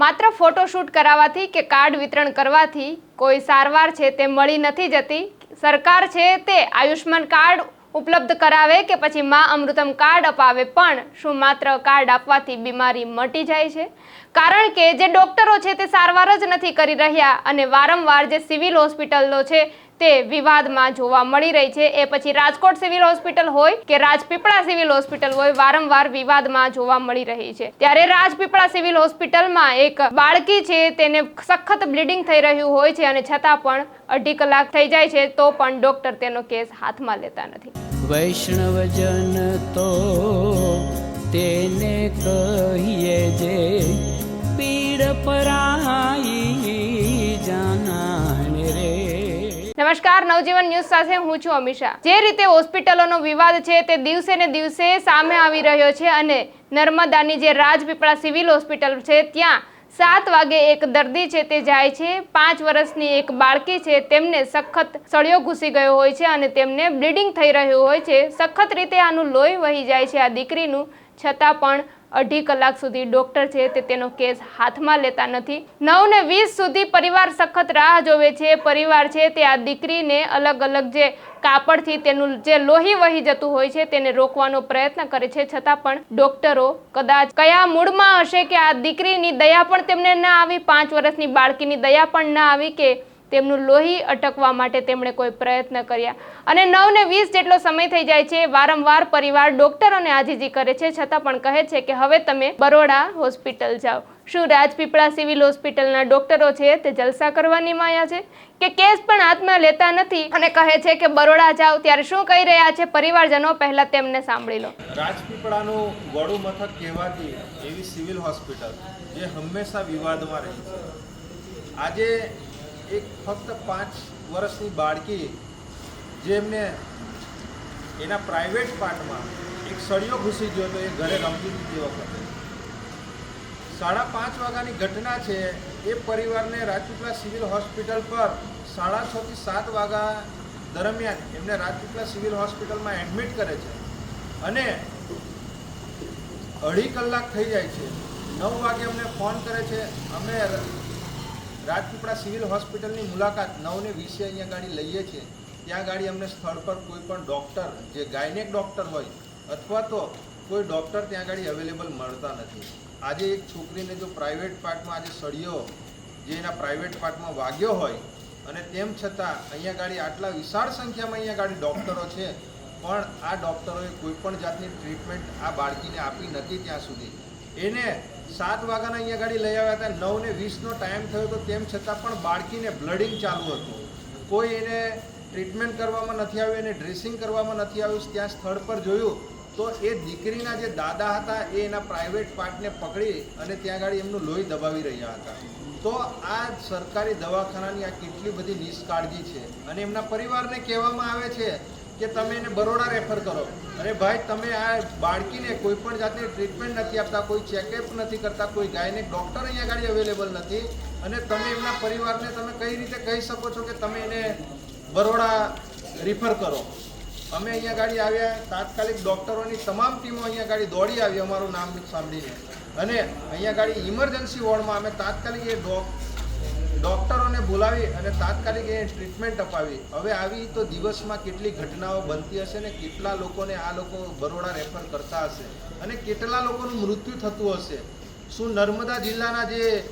માત્ર ફોટોશૂટ કરાવવાથી કે કાર્ડ વિતરણ કરવાથી કોઈ સારવાર છે તે મળી નથી જતી? સરકાર છે તે આયુષ્માન કાર્ડ ઉપલબ્ધ કરાવે કે પછી મા અમૃતમ કાર્ડ અપાવે પણ શું માત્ર કાર્ડ આપવાથી બીમારી મટી જાય છે? કારણ કે જે ડોક્ટરો છે તે સારવાર જ નથી કરી રહ્યા અને વારંવાર જે સિવિલ હોસ્પિટલો છે તે વિવાદમાં જોવા મળી રહી છે. એ પછી રાજકોટ સિવિલ હોસ્પિટલ હોય કે રાજપીપળા સિવિલ હોસ્પિટલ હોય, વારંવાર વિવાદમાં જોવા મળી રહી છે. ત્યારે રાજપીપળા સિવિલ હોસ્પિટલમાં એક બાળકી છે, તેને સખત બ્લીડિંગ થઈ રહ્યું હોય છે અને છતાં પણ અઢી કલાક થઈ જાય છે, તો પણ ડોક્ટર તેનો કેસ હાથમાં લેતા નથી. વૈષ્ણવજન તો તેને કહીએ જે પીડ પરાઈ નમસ્કાર, નવજીવન ન્યૂઝ સાથે હું છું અમિશા જે રીતે હોસ્પિટલોનો વિવાદ છે તે દિવસે ને દિવસે સામે આવી રહ્યો છે અને નર્મદાની જે રાજપીપળા સિવિલ હોસ્પિટલ છે ત્યાં સાત વાગે એક દર્દી છે તે જાય છે. પાંચ વર્ષની એક બાળકી છે તેમને સખત સળિયો ઘૂસી ગયો હોય છે અને તેમને બ્લીડિંગ થઈ રહ્યું હોય છે. સખત રીતે આનું લોહી વહી જાય છે આ દીકરીનું. છતાં પણ અઢી કલાક સુધી ડોક્ટર છે તે તેનો કેસ હાથમાં લેતા નથી. નવ ને વીસ સુધી પરિવાર સખત રાહ જોવે છે. પરિવાર છે તે આ દીકરીને અલગ અલગ જે કાપડથી તેનું જે લોહી વહી જતું હોય છે તેને રોકવાનો પ્રયત્ન કરે છે. છતાં પણ ડોક્ટરો કદાચ કયા મૂળમાં હશે કે આ દીકરીની દયા પણ તેમને ના આવી, પાંચ વર્ષની બાળકીની દયા પણ ના આવી કે તેમનું લોહી અટકવા માટે તેમણે કોઈ પ્રયત્ન કર્યા. અને નવ ને વીસ જેટલો સમય થઈ જાય છે, વારંવાર પરિવાર ડોક્ટરોને આજીજી કરે છે, છતાં પણ કહે છે કે હવે તમે બરોડા હોસ્પિટલ જાઓ. શું રાજપીપળા સિવિલ હોસ્પિટલના ડોક્ટરો છે તે જલસા કરવાની માયા છે? કે કેસ પણ હાથમાં લેતા નથી અને કહે છે કે બરોડા જાઓ ત્યારે શું કહી રહ્યા છે? પરિવારજનો પહેલા તેમને સાંભળી લો. રાજપીપળાનું વડુ મથક કહેવાતી એવી સિવિલ હોસ્પિટલ જે હંમેશા વિવાદમાં રહી છે. આજે એક ફક્ત પાંચ વર્ષની બાળકી જેમને એના પ્રાઇવેટ પાર્ટમાં એક સળિયો ઘૂસી ગયો હતો, એ ઘરે રમતી હતી વખતે. સાડા પાંચ વાગ્યાની ઘટના છે, એ પરિવારને રાજપીપળા સિવિલ હોસ્પિટલ પર સાડા છ થી સાત વાગ્યા દરમિયાન એમને રાજપીપળા સિવિલ હોસ્પિટલમાં એડમિટ કરે છે અને અઢી કલાક થઈ જાય છે. નવ વાગે અમને ફોન કરે છે, અમે રાજપીપળા સિવિલ હોસ્પિટલની મુલાકાત નવને વીસે અહીંયા ગાડી લઈએ છીએ. ત્યાં ગાડી અમને સ્થળ પર કોઈ પણ ડૉક્ટર, જે ગાયનેક ડૉક્ટર હોય, અથવા તો કોઈ ડૉક્ટર ત્યાં ગાડી અવેલેબલ મળતા નથી. આજે એક છોકરીને જો પ્રાઇવેટ પાર્ટમાં આજે સળિયો, જે એના પ્રાઇવેટ પાર્ટમાં વાગ્યો હોય, અને તેમ છતાં અહીંયા ગાડી આટલા વિશાળ સંખ્યામાં અહીંયા ગાડી ડૉક્ટરો છે, પણ આ ડૉક્ટરોએ કોઈ પણ જાતની ટ્રીટમેન્ટ આ બાળકીને આપી નથી ત્યાં સુધી. એને સાત વાગ્યાના અહીંયા ગાડી લઈ આવ્યા હતા. નવ ને વીસનો ટાઈમ થયો તો તેમ છતાં પણ બાળકીને બ્લડિંગ ચાલુ હતું. કોઈ એને ટ્રીટમેન્ટ કરવામાં નથી આવ્યું, એને ડ્રેસિંગ કરવામાં નથી આવ્યું. ત્યાં સ્થળ પર જોયું તો એ દીકરીના જે દાદા હતા એ એના પ્રાઇવેટ પાર્ટને પકડી અને ત્યાં ગાડી એમનું લોહી દબાવી રહ્યા હતા. તો આ સરકારી દવાખાનાની આ કેટલી બધી નિષ્કાળજી છે અને એમના પરિવારને કહેવામાં આવે છે કે તમે એને બરોડા રેફર કરો. અરે ભાઈ, તમે આ બાળકીને કોઈ પણ જાતની ટ્રીટમેન્ટ નથી આપતા, કોઈ ચેકઅપ નથી કરતા, કોઈ ગાયને ડૉક્ટર અહીંયા ગાડી અવેલેબલ નથી. અને તમે એમના પરિવારને તમે કઈ રીતે કહી શકો છો કે તમે એને બરોડા રિફર કરો? અમે અહીંયા ગાડી આવ્યા, તાત્કાલિક ડૉક્ટરોની તમામ ટીમો અહીંયા ગાડી દોડી આવી, અમારું નામ સાંભળીને. અને અહીંયા ગાડી ઇમરજન્સી વોર્ડમાં અમે તાત્કાલિક એ ડોક ડૉક્ટરોને બોલાવી અને તાત્કાલિક એ ટ્રીટમેન્ટ અપાવી. હવે આવી તો દિવસમાં કેટલી ઘટનાઓ બનતી હશે ને કેટલા લોકોને આ લોકો બરોડા રેફર કરતા હશે અને કેટલા લોકોનું મૃત્યુ થતું હશે? શું નર્મદા જિલ્લાના જે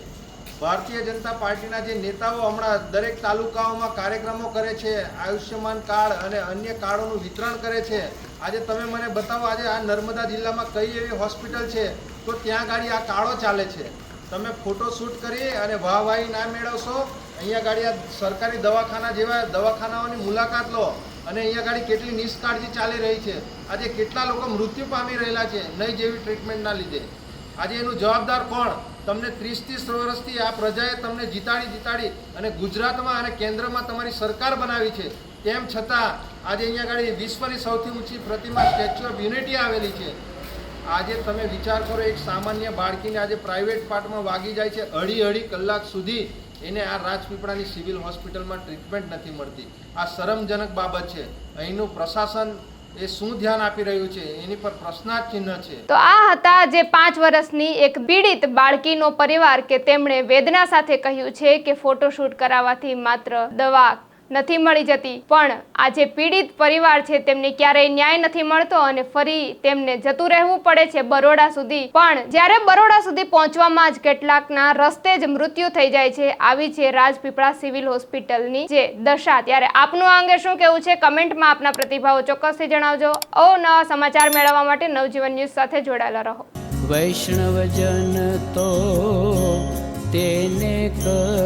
ભારતીય જનતા પાર્ટીના જે નેતાઓ હમણાં દરેક તાલુકાઓમાં કાર્યક્રમો કરે છે, આયુષ્યમાન કાર્ડ અને અન્ય કાર્ડોનું વિતરણ કરે છે? આજે તમે મને બતાવો, આજે આ નર્મદા જિલ્લામાં કઈ એવી હોસ્પિટલ છે? તો ત્યાં ગાડી આ કાળો ચાલે છે. તમે ફોટો શૂટ કરી અને વાહવાહી ના મેળવશો. અહીંયા ગાડી આ સરકારી દવાખાના જેવા દવાખાનાઓની મુલાકાત લો અને અહીંયા ગાડી કેટલી નિષ્કાળજી ચાલી રહી છે. આજે કેટલા લોકો મૃત્યુ પામી રહેલા છે, નહીં જેવી ટ્રીટમેન્ટના લીધે. આજે એનું જવાબદાર કોણ? તમને ત્રીસ ત્રીસ વર્ષથી આ પ્રજાએ તમને જીતાડી જીતાડી અને ગુજરાતમાં અને કેન્દ્રમાં તમારી સરકાર બનાવી છે. તેમ છતાં આજે અહીંયા આગળ વિશ્વની સૌથી ઊંચી પ્રતિમા સ્ટેચ્યુ ઓફ યુનિટી આવેલી છે. આજે તમે વિચાર કરો, એક સામાન્ય બાળકીને આજે પ્રાઇવેટ પાર્ટમાં વાગી જાય છે, અઢી અઢી કલાક સુધી એને આ રાજપીપળાની સિવિલ હોસ્પિટલમાં ટ્રીટમેન્ટ નથી મળતી. આ શરમજનક બાબત છે. અહીંનું પ્રશાસન એ શું ધ્યાન આપી રહ્યું છે? એની પર પ્રશ્નાર્થ ચિહ્ન છે. તો આ હતા જે પાંચ વર્ષની એક પીડિત બાળકીનો પરિવાર કે તેમણે વેદના સાથે કહ્યું છે કે ફોટોશૂટ કરાવવાથી માત્ર દવા નથી મળી જતી. પણ આ જે પીડિત પરિવાર છે, તેમને ક્યારેય ન્યાય નથી મળતો અને ફરી તેમને જતું રહેવું પડે છે બરોડા સુધી. પણ જ્યારે બરોડા સુધી પહોંચવામાં જ કેટલાકના રસ્તે જ મૃત્યુ થઈ જાય છે. આવી છે રાજપીપળા સિવિલ હોસ્પિટલની જે દશા. ત્યારે આપનું આ અંગે શું કેવું છે? કમેન્ટમાં આપના પ્રતિભાવો ચોક્કસથી જણાવજો. ઓ નવા સમાચાર મેળવવા માટે નવજીવન ન્યૂઝ સાથે જોડાયેલા રહો. વૈષ્ણવજન તો તેને કહીએ